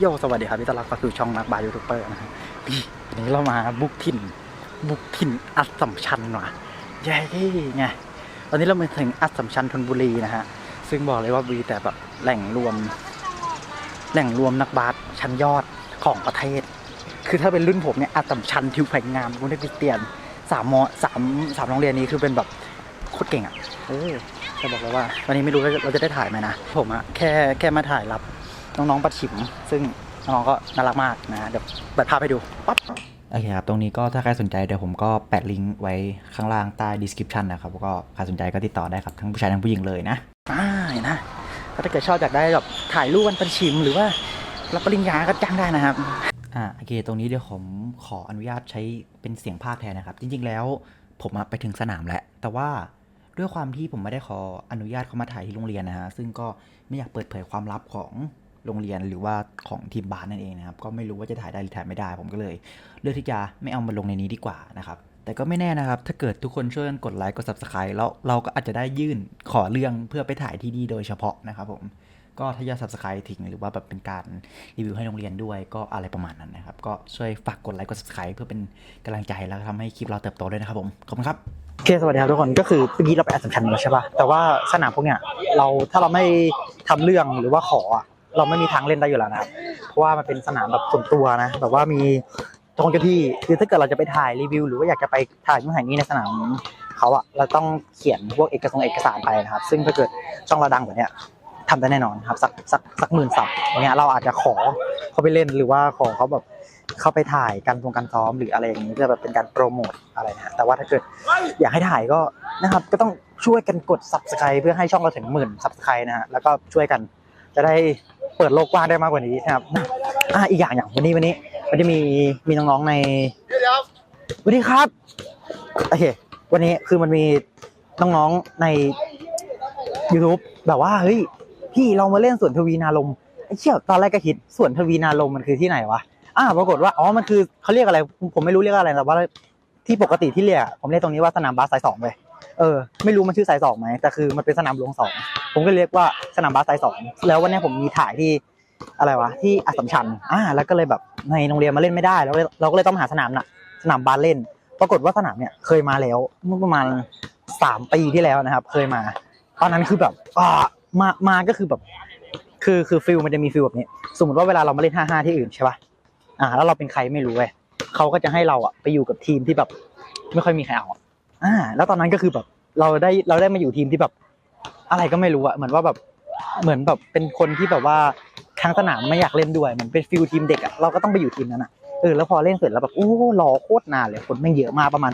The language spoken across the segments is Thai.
โยสวัสดีครับพี่ต้อนรับเข้าสู่ช่องนักบาสยูทูบเบอร์นะฮะนี่วันนี้เรามาบุกถิ่น บุกถิ่นอัสสัมชัญว่ะเย้ไงตอนนี้เรามาถึงอัสสัมชัญธนบุรีนะฮะซึ่งบอกเลยว่ามีแต่แบบแหล่งรวม แหล่งรวมนักบาสชั้นยอดของประเทศ คือถ้าเป็นรุ่นผมเนี่ยอัสสัมชัญทิวไผ่งามกรุงเทพคริสเตียนสามมสามสามโรงเรียนนี้คือเป็นแบบโคตรเก่งอะเออจะบอกเลยว่าวันนี้ไม่รู้ว่าเราจะได้ถ่ายไหมนะผมอะแค่แค่มาถ่ายรับ น้องๆปัดฉิม ซึ่งน้องๆก็น่ารักมากนะเดี๋ยวเปิดภาพให้ดูปั๊บโอเคครับ ตรงนี้ก็ถ้าใครสนใจเดี๋ยวผมก็แปะลิงก์ไว้ข้างล่างใต้ description นะครับแล้วก็ใครสนใจก็ติดต่อได้ครับ ทั้งผู้ชายทั้งผู้หญิงเลยนะอ่าเห็นนะถ้าเกิดชอบอยากได้แบบถ่ายรูปวันปัดฉิม หรือว่ารับปริญญาก็จ้างได้นะครับอ่าโอเค ตรงนี้เดี๋ยวผมขออนุญาตใช้เป็นเสียงภาคแทนนะครับ จริง ๆ แล้วผมอะไปถึงสนามแล้วแต่ว่าด้วยความที่ผมไม่ได้ขออนุญาตเขามาถ่ายที่โรงเรียนนะฮะซึ่งก็ไม่อยากเปิดเผยความลับของ โรงเรียนหรือว่าของทีมบาสนั่นเองนะครับ ก็ไม่รู้ว่าจะถ่ายได้หรือถ่ายไม่ได้ ผมก็เลย เลือกที่จะไม่เอามาลงในนี้ดีกว่านะครับ แต่ก็ไม่แน่นะครับ ถ้าเกิดทุกคนช่วยกันกดไลค์กด subscribe แล้วเราก็อาจจะได้ยื่นขอเรื่องเพื่อไปถ่ายที่นี่โดยเฉพาะนะครับผมก็ถ้ายอด subscribe ถึงหรือว่าแบบเป็นการรีวิวให้โรงเรียนด้วยก็อะไรประมาณนั้นนะครับ ก็ช่วยฝากกดไลค์กด subscribe เพื่อเป็นกำลังใจแล้วทำให้คลิปเราเติบโตด้วยนะครับผม ขอบคุณครับ โอเคสวัสดีครับทุกคนก็คือเมื่อกี้เราไปอัดสัมชันมาแล้วใช่ป่ะ แต่ว่าสนามพวกเนี้ยเราถ้าเราไม่ทำเรื่องหรือว่าขออะ เราไม่มีทางเล่นได้อยู่แล้วนะครับเพราะว่ามันเป็นสนามแบบส่วนตัวนะแบบว่ามีตรงเจ้าที่คือถ้าเกิดเราจะไปถ่ายรีวิว หรือว่าอยากจะไปถ่ายนู่นถ่ายนี่ในสนามเขาอะเราต้องเขียนพวกเอกสารเอกสารไปนะครับ ซึ่งถ้าเกิดช่องเราดังแบบเนี้ยทำได้แน่นอนครับสักสักสักหมื่นสับอย่างเงี้ยเราอาจจะขอเขาไปเล่นหรือว่าขอเขาแบบเข้าไปถ่ายการทงการซ้อมหรืออะไรอย่างนี้เพื่อแบบเป็นการโปรโมทอะไรนะฮะแต่ว่าถ้าเกิดอยากให้ถ่ายก็นะครับก็ต้องช่วยกันกด subscribe เพื่อให้ช่องเราถึงหมื่น subscribe นะฮะแล้วก็ช่วยกันจะได้ เปิดโลกกว้างได้มากกว่านี้นะครับอ่าอีกอย่างอย่างวันนี้วันนี้มันจะมีมีน้องๆในสวัสดีครับโอเควันนี้คือมันมีน้องๆใน YouTube แบบว่าเฮ้ยพี่เรามาเล่นสวนทวีนาลมไอ้เชี่ยตอนแรกก็คิดสวนทวีนาลมมันคือที่ไหนวะอ่าปรากฏว่าอ๋อมันคือเขาเรียกอะไร ผมไม่รู้เรียกอะไรแต่ว่าที่ปกติที่เรียกผมเรียกตรงนี้ว่าสนามบาสสายสองเลย เออไม่รู้มันชื่อสายสองไหมแต่คือมันเป็นสนามหลวงสองผมก็เรียกว่าสนามบาสสายสองแล้ววันนี้ผมมีถ่ายที่อะไรวะที่อัสมชัญอ่าแล้วก็เลยแบบในโรงเรียนมาเล่นไม่ได้เราก็เลยเราก็เลยต้องหาสนามน่ะ สนามบาสเล่น ปรากฏว่าสนามเนี่ยเคยมาแล้วเมื่อประมาณสามปีที่แล้วนะครับ เคยมา ตอนนั้นคือแบบอ่ามามาก็คือแบบ คือคือฟิลมันจะมีฟิลแบบนี้ สมมติว่าเวลาเรามาเล่นห้าห้าที่อื่นใช่ป่ะอ่า แล้วเราเป็นใครไม่รู้เว้ยเขาก็จะให้เราอะไปอยู่กับทีมที่แบบ ไม่ค่อยมีใครเอา อ่า แล้วตอนนั้นก็คือแบบเราได้เราได้มาอยู่ทีมที่แบบ อะไรก็ไม่รู้อะเหมือนว่าแบบเหมือนแบบเป็นคนที่แบบว่าทางสนามไม่อยากเล่นด้วยเหมือนเป็นฟิลทีมเด็กอะเราก็ต้องไปอยู่ทีมนั้นอะเออแล้วพอเล่นเสร็จแล้วแบบโอ้รอโคตรนานเลยคนแม่เยอะมากประมาณ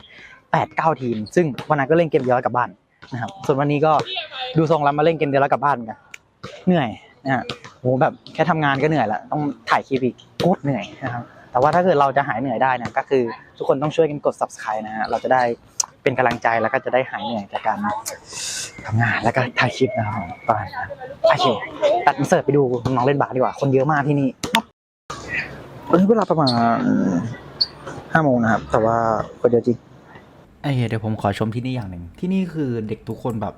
แปดเก้าทีม ซึ่งวันนั้นก็เล่นเกมเดียวกลับบ้านนะครับส่วนวันนี้ก็ดูทรงแล้วมาเล่นเกมเดียวแล้วกลับบ้านกันเหนื่อยนะฮะโหแบบแค่ทำงานก็เหนื่อยล้วต้องถ่ายคลิปอีกโคตรเหนื่อยนะครับแต่ว่าถ้าเกิดเราจะหายเหนื่อยได้นะก็คือทุกคนต้องช่วยกันกด subscribe นะฮะเราจะได้ เป็นกำลังใจแล้วก็จะได้หายเหนื่อยจากการทำงานแล้วก็ถ่ายคลิปนะครับผมประมาณนั้นโอเคตัดเสิร์ตไปดูน้องเล่นบาสดีกว่า คนเยอะมากที่นี่ตอนนี้เวลาประมาณห้าโมงนะครับ แต่ว่าคนเยอะจริงไอ้เดี๋ยวผมขอชมที่นี่อย่างหนึ่งที่นี่คือเด็กทุกคนแบบ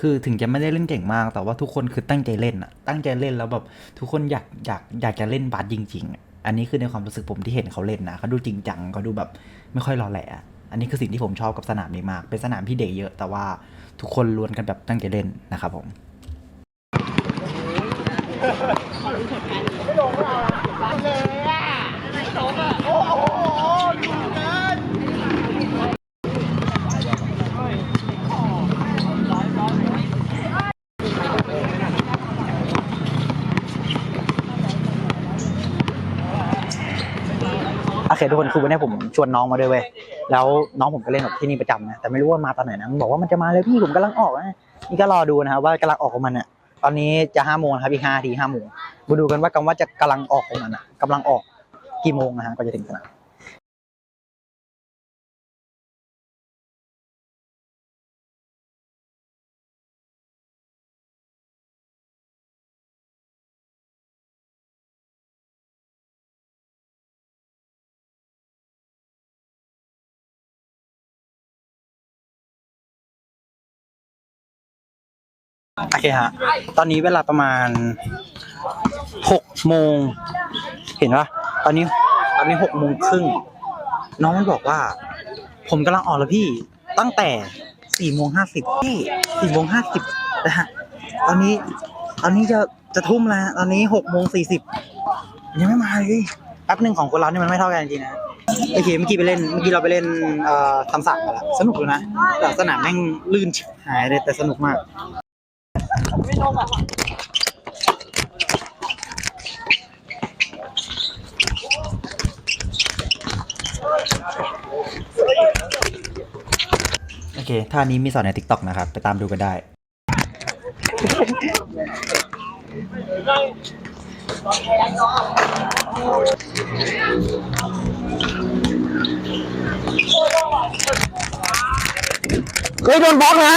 คือถึงจะไม่ได้เล่นเก่งมาก แต่ว่าทุกคนคือตั้งใจเล่นอะตั้งใจเล่นแล้วแบบทุกคนอยากอยากอยากจะเล่นบาสจริง ๆ อันนี้คือในความรู้สึกผมที่เห็นเขาเล่นนะเขาดูจริงจังเขาดูแบบไม่ค่อยรอแหละ อันนี้คือสิ่งที่ผมชอบกับสนามนี้มาก เป็นสนามที่เด็กเยอะ แต่ว่าทุกคนล้วนกันแบบตั้งใจเล่นนะครับผม โอเคทุกคนคือวันนี้ผมชวนน้องมาด้วยเว้ยแล้วน้องผมก็เล่นกับที่นี่ประจำนะแต่ไม่รู้ว่ามาตอนไหนนะมันบอกว่ามันจะมาเลยพี่ผมกำลังออกนะนี่ก็รอดูนะครับว่ากำลังออกของมันอะตอนนี้จะห้าโมงครับอีกห้าทีห้าโมงมาดูกันว่ากำว่าจะกำลังออกของมันอะกำลังออกกี่โมงนะฮะก็จะถึงสนาม โอเคฮะ ตอนนี้เวลาประมาณหกโมง เห็นปะตอนนี้ ตอนนี้หกโมงครึ่ง น้องมันบอกว่า ผมกำลังออกแล้วพี่ ตั้งแต่สี่โมงห้าสิบพี่สี่โมงห้าสิบนะฮะ ตอนนี้ ตอนนี้จะ จะทุ่มแล้วฮะตอนนี้หกโมงสี่สิบยังไม่มาเลยแป๊บหนึ่งของคนเรานี่มันไม่เท่ากันจริงนะโอเคเมื่อกี้ไปเล่น เมื่อกี้เราไปเล่นเอ่อคำสั่งมาแล้วสนุกเลยนะแต่สนามแม่งลื่นชิบหายเลยแต่สนุกมาก โอเค ท่านี้มีสอนใน TikTok นะครับ ไปตามดูกันได้ เฮ้ยโดนบล็อกนะ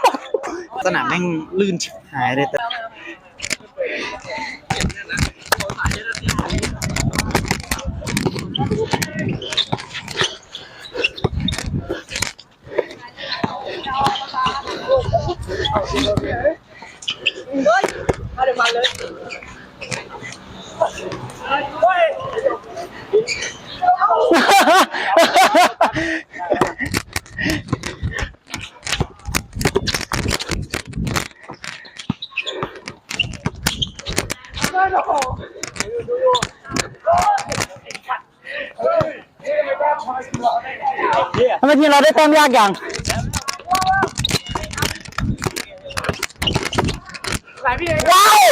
สนามแม่งลื่นชิบหายเลยแต่ ทำไมทีมเราได้แต้มยากอย่างว้าว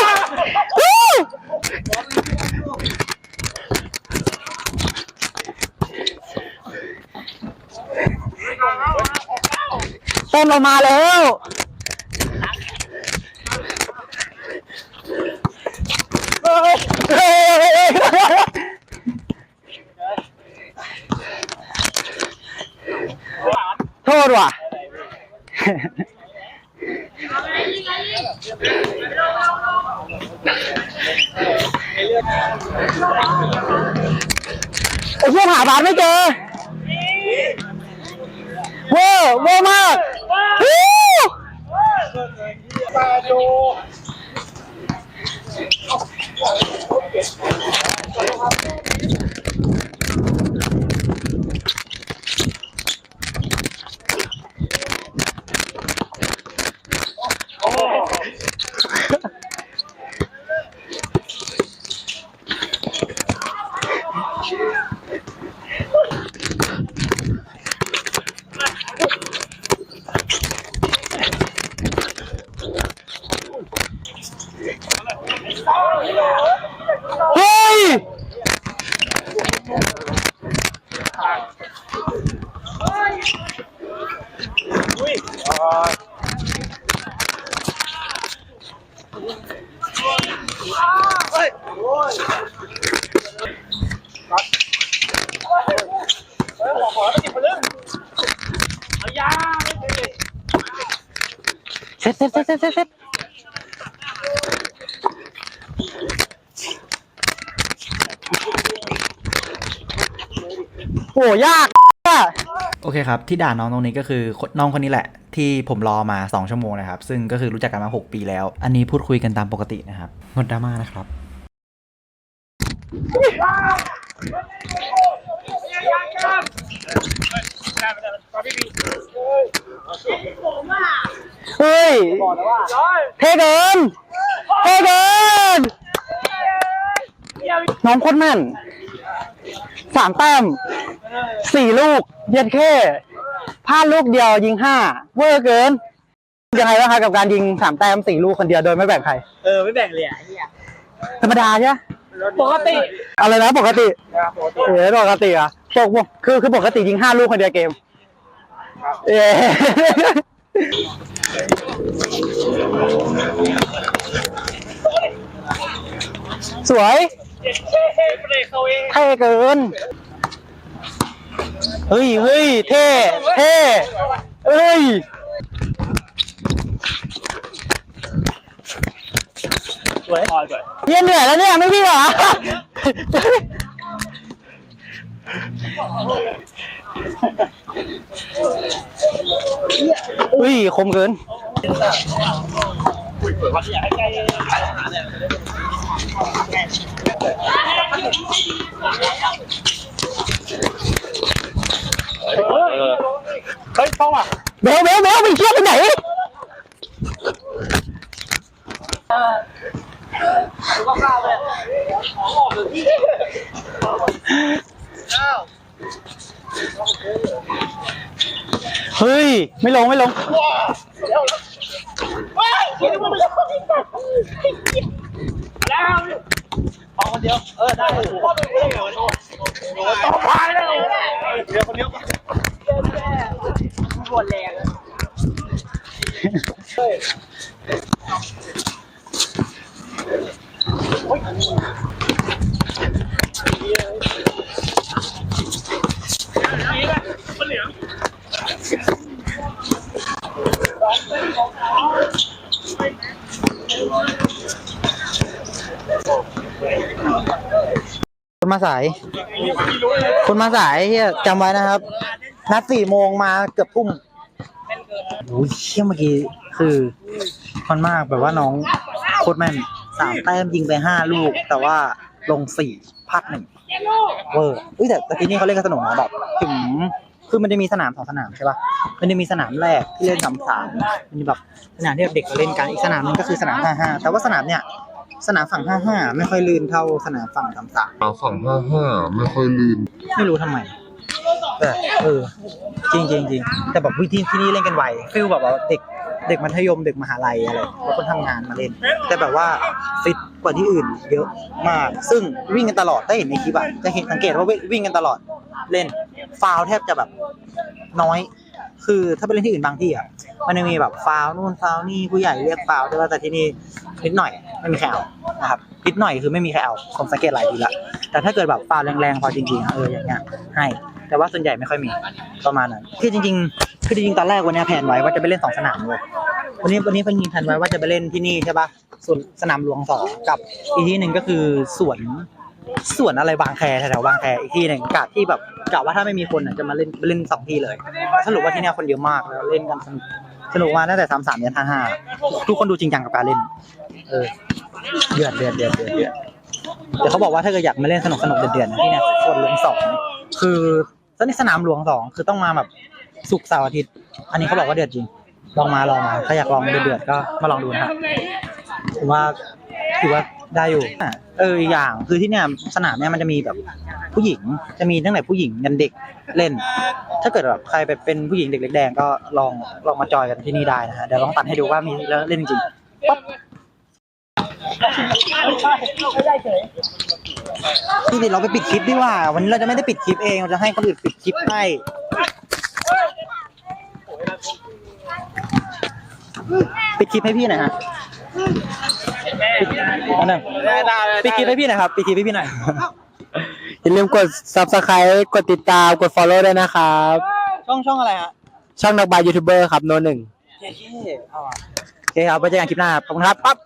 ต้มเรามาแล้วโทษว่ะ ไอ้ เชี่ยหาบาสไม่เจอเวอร์เวอร์มากวู้เฮ้ย เสร็จเสร็จเสร็จเสร็จเสร็จเสร็จโหยากอะโอเคครับ ที่ด่าน้องตรงนี้ก็คือน้องคนนี้แหละ ที่ผมรอมา 2 ชั่วโมงนะครับ ซึ่งก็คือรู้จักกันมา 6 ปีแล้ว อันนี้พูดคุยกันตามปกตินะครับงดดราม่านะครับ เฮ้ย เท่เกิน เท่เกิน น้องโคตรแม่นสามแต้มสี่ลูก เย็นแค่พลาดลูกเดียวยิงห้าเวอร์เกิน ยังไงบ้างคะกับการยิงสามแต้มสี่ลูกคนเดียวโดยไม่แบ่งใคร เออ ไม่แบ่งเลยอะไอ้เหี้ยธรรมดาใช่ไหม ปกติ อะไรนะปกติปกติเออปกติอะปกคือคือปกติยิงห้าลูกคนเดียวเกมเย้สวยเท่เกิน เฮ้ยเฮ้ยเท่ เท่เฮ้ย สวยพอสวยเยี่ยเหนื่อยแล้วเนี่ยไม่พี่งเหรอ อุ้ยคมเกินอยากให้ใกล้หาเนี่ยเฮ้ยเข้าอะเบลเบลเบลไปเที่ยวไปไหน ก็เข้าเลยของออกเลยพี่เข้า เฮ้ย ไม่ลงไม่ลงว้ายคิดว่ามันจะแล้วพอาคนเดียว เออได้พ่อเป็นคนเดียวโอ้โหต่อไปแล้วเดี๋ยวคนเดียวปวดแรง คนมาสาย คนมาสายเฮียจำไว้นะครับ นัดสี่โมงมาเกือบทุ่มโอ้ยเชี่ยเมื่อกี้คือมันมากแบบว่าน้องโคตรแม่นสามแต้มยิงไปห้าลูก แต่ว่าลงสี่พลาดหนึ่งเวอร์อุ้ยแต่แต่ทีนี้เขาเล่นกันสนุกนะแบบถึง คือมันจะมีสนามสองสนามใช่ปะมันจะมีสนามแรกที่เล่นสามสามมันจะแบบสนามที่เด็กเขาเล่นกัน อีกสนามหนึงก็คือสนามห้าห้าแต่ว่าสนามเนี่ย สนามฝั่งห้าห้าไม่ค่อยลื่นเท่าสนามฝั่งสามสามเอาฝั่งห้าห้าไม่ค่อยลื่น ไม่รู้ทำไมแต่เออจริงจริงจริงแต่แบบวิธีที่นี่เล่นกันไวฟิลแบบว่าเด็ก เด็กมัธยมเด็กมหาลัยอะไรแล้วคนทำงานมาเล่น แต่แบบว่าฟิตกว่าที่อื่นเยอะมาก ซึ่งวิ่งกันตลอดถ้าเห็นในคลิปอะจะเห็นสังเกตว่าวิ่งกันตลอดเล่นฟาวล์แทบจะแบบน้อย คือถ้าไปเล่นที่อื่นบางที่อะมันจะมีแบบฟาวล์นู่นฟาวล์นี่ผู้ใหญ่เรียกฟาวล์ใช่ป่ะแต่ที่นี่นิดหน่อยไม่มีใครเอานะครับนิดหน่อยคือไม่มีใครเอาผมสังเกตหลายทีละแต่ถ้าเกิดแบบฟาวล์แรงๆพอจริงๆอะเอออย่างเงี้ยให้ แต่ว่าส่วนใหญ่ไม่ค่อยมีประมาณนั้นคือจริงๆคือจริงๆตอนแรกวันนี้แผนไว้ว่าจะไปเล่นสองสนามเลยวันนี้วันนี้เป็นยิงแผนไว้ว่าจะไปเล่นที่นี่ใช่ปะส่วนสนามหลวงสองกับอีกที่หนึ่งก็คือสวนสวนอะไรบางแคแถวๆบางแคอีกที่หนึ่งกะที่แบบกะว่าถ้าไม่มีคนอะจะมาเล่นเล่นสองที่เลยสรุปว่าที่เนี่ยคนเยอะมากแล้วเล่นกันสนุกสนุกมาตั้งแต่สามสามยันห้าห้าทุกคนดูจริงจังกับการเล่น เออเดือดเดือดเดือดเดือดเดือดเดี๋ยวเขาบอกว่าถ้าเกิดอยากมาเล่นสนุกสนุกเดือดๆนะที่เนี่ยสวนหลวงสองคือ สนสนามหลวงสองคือต้องมาแบบศุกร์เสาร์อาทิตย์ อันนี้เขาบอกว่าเดือดจริง ลองมาลองมา ถ้าอยากลองเดือดๆก็มาลองดูนะฮะผมว่าถือว่าได้อยู่ เอออีกอย่างคือที่เนี่ยสนามเนี่ยมันจะมีแบบผู้หญิง จะมีตั้งแต่ผู้หญิงยันเด็กเล่น ถ้าเกิดแบบใครไปเป็นผู้หญิงเด็กเล็กแดงก็ลองลองมาจอยกันที่นี่ได้นะฮะเดี๋ยวลองตัดให้ดูว่ามีแล้วเล่นจริงปั๊บ ไม่ได้เฉยพี่เดี๋ยวเราไปปิดคลิปดีกว่า วันนี้เราจะไม่ได้ปิดคลิปเอง เราจะให้คนอื่นปิดคลิปให้ ปิดคลิปให้พี่หน่อยฮะอันนั้นได้ได้ปิดคลิปให้พี่หน่อยครับปิดคลิปให้พี่หน่อย อย่าลืมกด subscribe กดติดตาม กด follow ด้วยนะครับ ช่องช่องอะไรฮะ ช่องนักบายยูทูบเบอร์ครับโนหนึ่งโอเคเอาอะโอเคครับไว้เจอกันคลิปหน้าครับขอบคุณครับปั๊บ